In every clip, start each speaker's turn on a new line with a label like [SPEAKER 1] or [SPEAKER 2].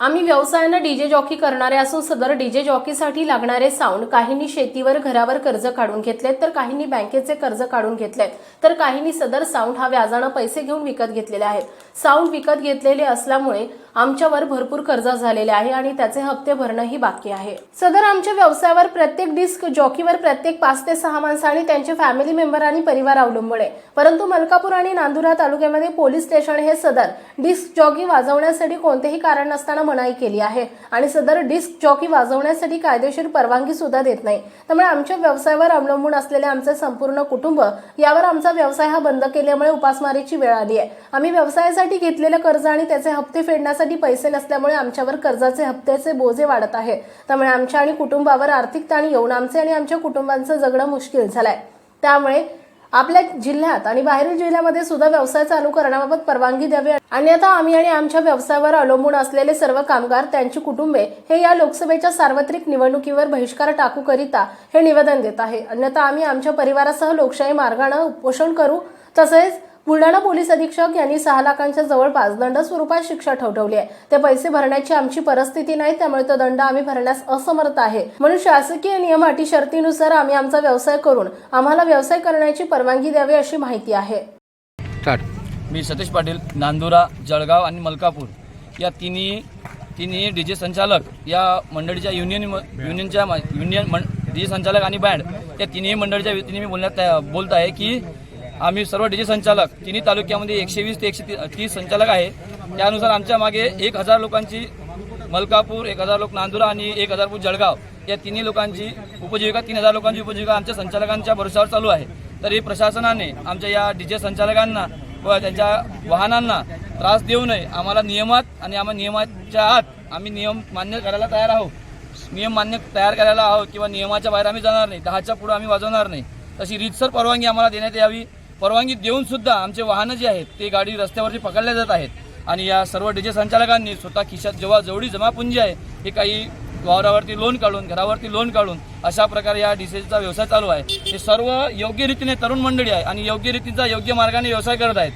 [SPEAKER 1] आम्ही व्यवसायानं DJ jockey करणारे असून सदर डीजे जॉकीसाठी लागणारे साऊंड काहींनी शेतीवर घरावर कर्ज काढून घेतलेत तर काहींनी बँकेचे कर्ज काढून घेतलेत. तर काहींनी सदर साऊंड हा व्याजानं पैसे घेऊन विकत घेतलेले आहेत. साऊंड विकत घेतलेले असल्यामुळे आमच्यावर भरपूर कर्ज झालेले आहे आणि त्याचे हप्ते भरणंही बाकी आहे. सदर आमच्या व्यवसायावर प्रत्येक डिस्क जॉकीवर प्रत्येक पाच ते सहा माणसं आणि त्यांचे फॅमिली मेंबर आणि परिवार अवलंबून आहे. परंतु मलकापूर आणि नांदुरा तालुक्यामध्ये पोलीस स्टेशन हे सदर डिस्क जॉकी वाजवण्यासाठी कोणतेही कारण नसताना मनाई केली आहे. आणि सदर डिस्क जॉकी वाजवण्यासाठी कायदेशीर परवानगी सुद्धा देत नाही. त्यामुळे आमच्या व्यवसायावर अवलंबून असलेले आमचे संपूर्ण कुटुंब यावर आमचा व्यवसाय हा बंद केल्यामुळे उपासमारीची वेळ आली आहे. आम्ही व्यवसायासाठी घेतलेलं कर्ज आणि त्याचे हप्ते फेडण्यासाठी पैसे नसल्यामुळे आमच्यावर कर्जाचे हप्त्याचे बोजे वाढत आहे. त्यामुळे आमच्या आणि कुटुंबावर आर्थिक ताण येऊन आमचे आणि आमच्या कुटुंबांचं जगणं मुश्किल झालंय. त्यामुळे आपल्या जिल्ह्यात आणि बाहेरील जिल्ह्यामध्ये सुद्धा व्यवसाय चालू करण्याबाबत परवानगी द्यावी. अन्यथा आम्ही आणि आमच्या व्यवसायावर अवलंबून असलेले सर्व कामगार त्यांची कुटुंबे हे या लोकसभेच्या सार्वत्रिक निवडणुकीवर बहिष्कार टाकू करिता हे निवेदन देत आहे. अन्यथा आम्ही आमच्या परिवारासह लोकशाही मार्गानं उपोषण करू. तसेच बुलढाणा पोलीस अधीक्षक यांनी सहा लाखांच्या जवळपास दंड स्वरूपात शिक्षा ठवठवली आहे. ते पैसे भरण्याची आमची परिस्थिती नाही त्यामुळे तो दंड आम्ही भरण्यास असमर्थ आहे. म्हणून शासकीय नियम अटी शर्तीनुसार आम्ही आमचा व्यवसाय करून आम्हाला व्यवसाय करण्याची परवानगी द्यावी अशी माहिती आहे.
[SPEAKER 2] मी सतीश पाटील नांदुरा जळगाव आणि मलकापूर. या तिन्ही तिन्ही डी जे संचालक या मंडळीच्या युनियन युनियनच्या मा- युनियन मं डी जे संचालक आणि बँड या तिन्ही मंडळीच्या वतीने मी बोलण्यात तया- बोलत आहे की आम्ही सर्व डी जे संचालक तिन्ही तालुक्यामध्ये एकशे वीस ते एकशे ती- तीस संचालक आहे. त्यानुसार आमच्या मागे एक हजार लोकांची मलकापूर एक हजार लोक नांदुरा आणि एक हजार जळगाव या तिन्ही लोकांची उपजीविका तीन हजार लोकांची उपजीविका आमच्या संचालकांच्या भरोशावर चालू आहे. तरी प्रशासनाने आमच्या या डी जे संचालकांना व त्यांच्या वाहनांना त्रास देऊ नये. आम्हाला नियमात आणि आम्हाला नियमाच्या आत आम्ही नियम मान्य करायला तयार आहोत. नियम मान्य तयार करायला आहोत किंवा नियमाच्या बाहेर आम्ही जाणार नाही. दहाच्या पुढे आम्ही वाजवणार नाही. तशी रीतसर परवानगी आम्हाला देण्यात यावी. परवानगी देऊन सुद्धा आमचे वाहनं जे आहेत ते गाडी रस्त्यावरती पकडल्या जात आहेत. आणि या सर्व डीजे संचालकांनी स्वतः खिशात जेव्हा जेवढी जमापुंजी आहे हे काही वावरावरती लोन काढून घरावरती लोन काढून अशा प्रकारे या डीसेचा व्यवसाय चालू आहे. हे सर्व योग्य रीतीने तरुण मंडळी आहे आणि योग्य रीतीचा योग्य मार्गाने व्यवसाय करत आहेत.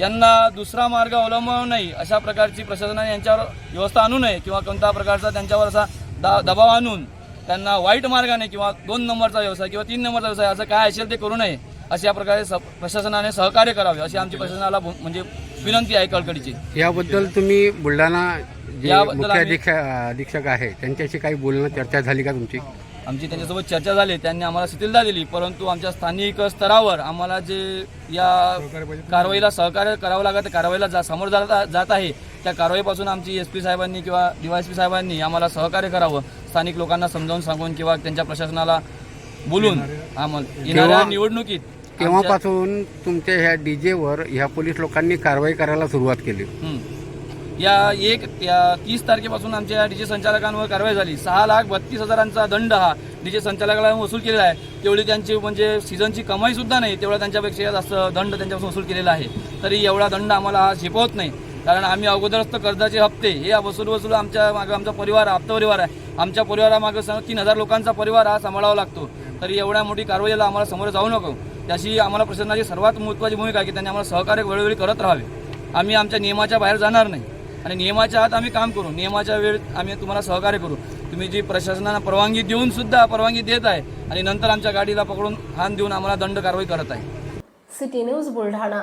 [SPEAKER 2] यांना दुसरा मार्ग अवलंबवू नाही अशा प्रकारची प्रशासनाने यांच्यावर व्यवस्था आणू नये किंवा कोणत्या प्रकारचा त्यांच्यावर असा दा दबाव आणून त्यांना वाईट मार्गाने किंवा दोन नंबरचा व्यवसाय किंवा तीन नंबरचा व्यवसाय असं काय असेल ते करू नये. अशा प्रकारे स प्रशासनाने सहकार्य करावे अशी आमची प्रशासनाला म्हणजे विनंती आहे कळकळीची
[SPEAKER 3] याबद्दल तुम्ही बुलढाणा जे मुख्य अधीक्षक आहे त्यांच्याशी काही बोलणं चर्चा झाली का तुमची?
[SPEAKER 2] आमची त्यांच्यासोबत चर्चा झाली त्यांनी आम्हाला शिथिलता दिली परंतु आमच्या स्थानिक स्तरावर आम्हाला जे या कारवाईला सहकार्य करावं लागत कारवाईला जा समोर जात जात आहे त्या कारवाईपासून आमची एस पी साहेबांनी किंवा डीवायएसपी साहेबांनी आम्हाला सहकार्य करावं स्थानिक लोकांना समजावून सांगून किंवा त्यांच्या प्रशासनाला बोलून आम्हाला येणाऱ्या निवडणुकीत
[SPEAKER 3] तेव्हापासून तुमच्या ह्या डीजेवर ह्या पोलीस लोकांनी कारवाई करायला सुरुवात केली.
[SPEAKER 2] या एक या तीस तारखेपासून आमच्या डीजे संचालकांवर कारवाई झाली. सहा लाख बत्तीस हजारांचा दंड हा डीजे संचालकाला वसूल केलेला आहे. तेवढी त्यांची म्हणजे सीझनची कमाई सुद्धा नाही तेवढा त्यांच्यापेक्षा जास्त दंड त्यांच्यापासून वसूल केलेला आहे. तरी एवढा दंड आम्हाला हा झेपवत नाही. कारण आम्ही अगोदरच तर कर्जाचे हप्ते हे वसूल वसूल आमच्या मागं आमचा परिवार हप्ता परिवार आहे. आमच्या परिवारामागं स- तीन हजार लोकांचा परिवार हा सांभाळावा लागतो. तरी एवढ्या मोठी कारवाईला आम्हाला समोर जाऊ नको. त्याशी आम्हाला प्रशासनाची सर्वात महत्त्वाची भूमिका आहे की त्यांनी आम्हाला सहकार्य वेळोवेळी करत राहावे. आम्ही आमच्या नियमाच्या बाहेर जाणार नाही. आणि नियमाच्या आत आम्ही काम करू. नियमाच्या वेळ आम्ही तुम्हाला सहकार्य करू. तुम्ही जी प्रशासनाला परवानगी देऊन सुद्धा परवानगी देत आहे आणि नंतर आमच्या गाडीला पकडून हान देऊन आम्हाला दंड कारवाई करत आहे.
[SPEAKER 1] City news Buldhana.